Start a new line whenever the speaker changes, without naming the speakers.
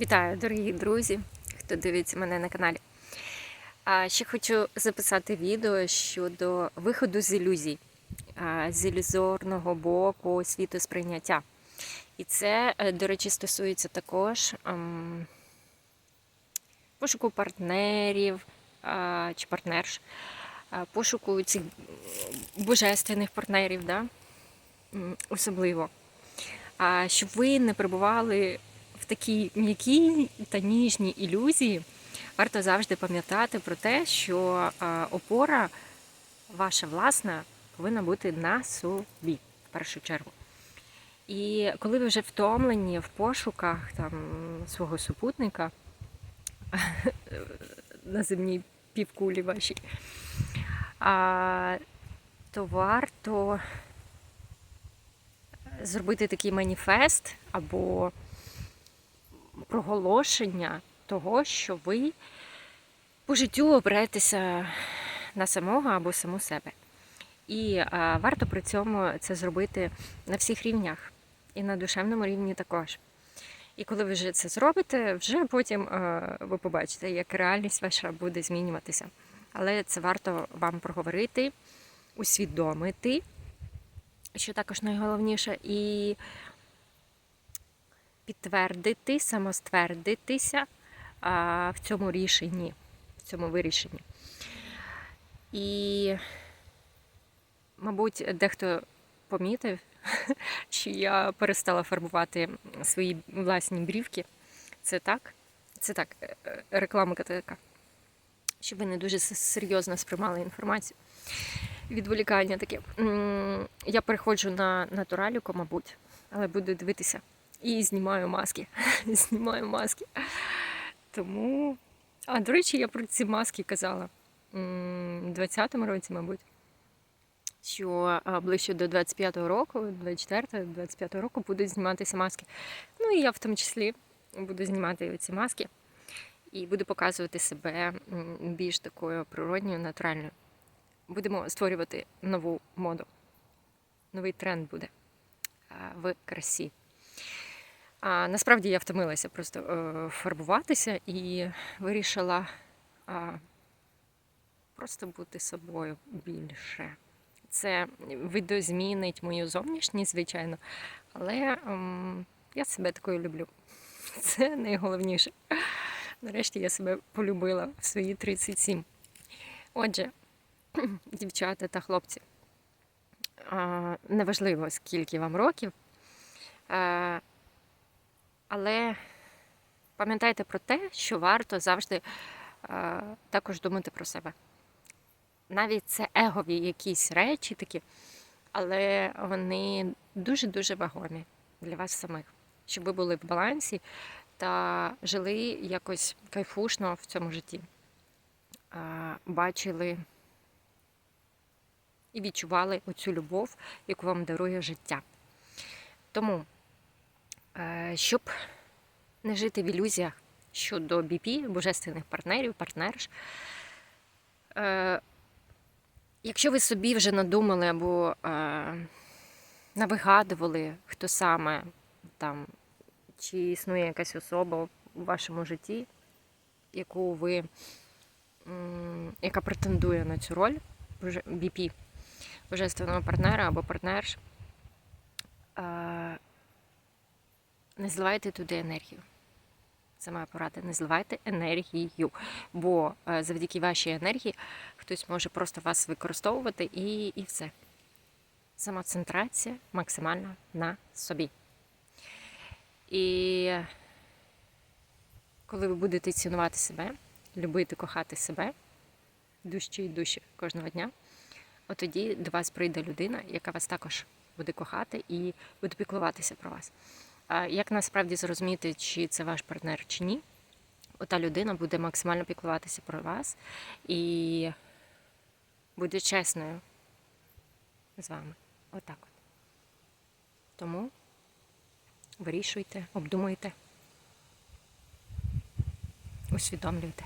Вітаю, дорогі друзі, хто дивиться мене на каналі. А ще хочу записати відео щодо виходу з ілюзій, з ілюзорного боку світосприйняття. І це, е, до речі, стосується також ем, пошуку партнерів чи партнерш, пошуку цих божественних партнерів, да? Особливо. Щоб ви не перебували в такій м'якій та ніжній ілюзії, варто завжди пам'ятати про те, що опора ваша власна повинна бути на собі в першу чергу. І коли ви вже втомлені в пошуках там, свого супутника на земній півкулі вашій, то варто зробити такий маніфест або проголошення того, що ви по життю обираєтеся на самого або саму себе. І варто при цьому це зробити на всіх рівнях, і на душевному рівні також. І коли ви вже це зробите, вже потім ви побачите, як реальність ваша буде змінюватися. Але це варто вам проговорити, усвідомити, що також найголовніше, і підтвердити, самоствердитися а, в цьому рішенні, в цьому вирішенні. І, мабуть, дехто помітив, що я перестала фарбувати свої власні брівки. Це так? Це так, е, е, реклама така. Щоб ви не дуже серйозно сприймали інформацію. Відволікання таке. Я переходжу на натураліку, мабуть, але буду дивитися. І знімаю маски. знімаю маски. Тому. А, до речі, я про ці маски казала у 20-му році, мабуть. Що ближче до 25-го року, 24-25 року будуть зніматися маски. Ну і я в тому числі буду знімати ці маски і буду показувати себе більш такою природньою, натуральною. Будемо створювати нову моду. Новий тренд буде в красі. А насправді я втомилася просто е, фарбуватися і вирішила а, просто бути собою більше. Це видозмінить мою зовнішність, звичайно, але ем, я себе такою люблю. Це найголовніше. Нарешті я себе полюбила в свої 37. Отже, дівчата та хлопці, неважливо, скільки вам років, а, але пам'ятайте про те, що варто завжди а, також думати про себе. Навіть це егові якісь речі такі, але вони дуже-дуже вагомі для вас самих, щоб ви були в балансі та жили якось кайфушно в цьому житті. А, Бачили і відчували оцю любов, яку вам дарує життя. Тому, е, щоб не жити в ілюзіях щодо BP, божественних партнерів, партнерш, е, якщо ви собі вже надумали або е, навигадували, хто саме там, чи існує якась особа у вашому житті, яку ви, яка претендує на цю роль, BP, божественного партнера або партнерш, е, не зливайте туди енергію. Це моя порада. Не зливайте енергію, бо е, завдяки вашій енергії хтось може просто вас використовувати і, і все. Самоцентрація максимально на собі. І коли ви будете цінувати себе, любити, кохати себе дужче і дужче кожного дня, от тоді до вас прийде людина, яка вас також буде кохати і буде піклуватися про вас. Як насправді зрозуміти, чи це ваш партнер, чи ні? Ота людина буде максимально піклуватися про вас і буде чесною з вами. Отак от. Тому вирішуйте, обдумуйте, усвідомлюйте.